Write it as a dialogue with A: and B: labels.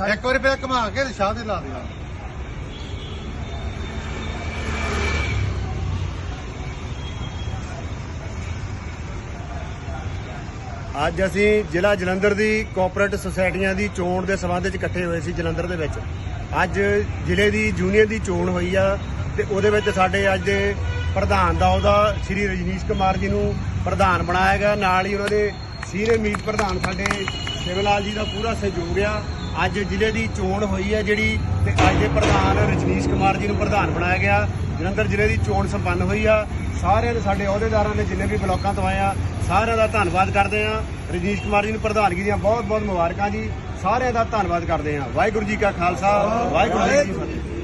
A: ਇੱਕ ਵਾਰੀ ਫੇਰ ਘੁਮਾ ਕੇ ਸ਼ਾਹ ਦੇ ਲਾ ਦੇਣਾ
B: ਅੱਜ ਅਸੀਂ ਜ਼ਿਲ੍ਹਾ ਜਲੰਧਰ ਦੀ ਕੋਆਪਰੇਟ ਸੁਸਾਇਟੀਆਂ ਦੀ ਚੋਣ ਦੇ ਸਬੰਧ ਵਿੱਚ ਇਕੱਠੇ ਹੋਏ ਸੀ ਜਲੰਧਰ ਦੇ ਵਿੱਚ। ਅੱਜ ਜ਼ਿਲ੍ਹੇ ਦੀ ਯੂਨੀਅਨ ਦੀ ਚੋਣ ਹੋਈ ਆ ਤੇ ਉਹਦੇ ਵਿੱਚ ਸਾਡੇ ਅੱਜ ਦੇ ਪ੍ਰਧਾਨ ਦਾ ਉਹਦਾ ਸ਼੍ਰੀ ਰਜਨੀਸ਼ ਕੁਮਾਰ ਜੀ ਨੂੰ ਪ੍ਰਧਾਨ ਬਣਾਇਆ ਗਿਆ। ਨਾਲ ਹੀ ਉਹਨਾਂ ਦੇ ਸੀਨੀਅਰ ਮੀਤ ਪ੍ਰਧਾਨ ਸਾਡੇ ਸ਼ਿਵਲਾਲ ਜੀ ਦਾ ਪੂਰਾ ਸਹਿਯੋਗ ਆ। ਅੱਜ ਜ਼ਿਲ੍ਹੇ ਦੀ ਚੋਣ ਹੋਈ ਹੈ ਜਿਹੜੀ ਤੇ ਅੱਜ ਦੇ ਪ੍ਰਧਾਨ ਰਜਨੀਸ਼ ਕੁਮਾਰ ਜੀ ਨੂੰ ਪ੍ਰਧਾਨ ਬਣਾਇਆ ਗਿਆ। ਜਲੰਧਰ ਜ਼ਿਲ੍ਹੇ ਦੀ ਚੋਣ ਸੰਪੰਨ ਹੋਈ ਆ। ਸਾਰਿਆਂ ਦੇ ਸਾਡੇ ਅਹੁਦੇਦਾਰਾਂ ਨੇ ਜਿੰਨੇ ਵੀ ਬਲਾਕਾਂ ਤੋਂ ਆਏ ਆ, ਸਾਰਿਆਂ ਦਾ ਧੰਨਵਾਦ ਕਰਦੇ ਆ। ਰਜਨੀਸ਼ ਕੁਮਾਰ ਜੀ ਨੂੰ ਪ੍ਰਧਾਨਗੀ ਦੀਆਂ ਬਹੁਤ ਬਹੁਤ ਮੁਬਾਰਕਾਂ ਜੀ। ਸਾਰਿਆਂ ਦਾ ਧੰਨਵਾਦ ਕਰਦੇ ਆ। ਵਾਹਿਗੁਰੂ ਜੀ ਕਾ ਖਾਲਸਾ, ਵਾਹਿਗੁਰੂ ਜੀ ਕੀ ਫਤਿਹ।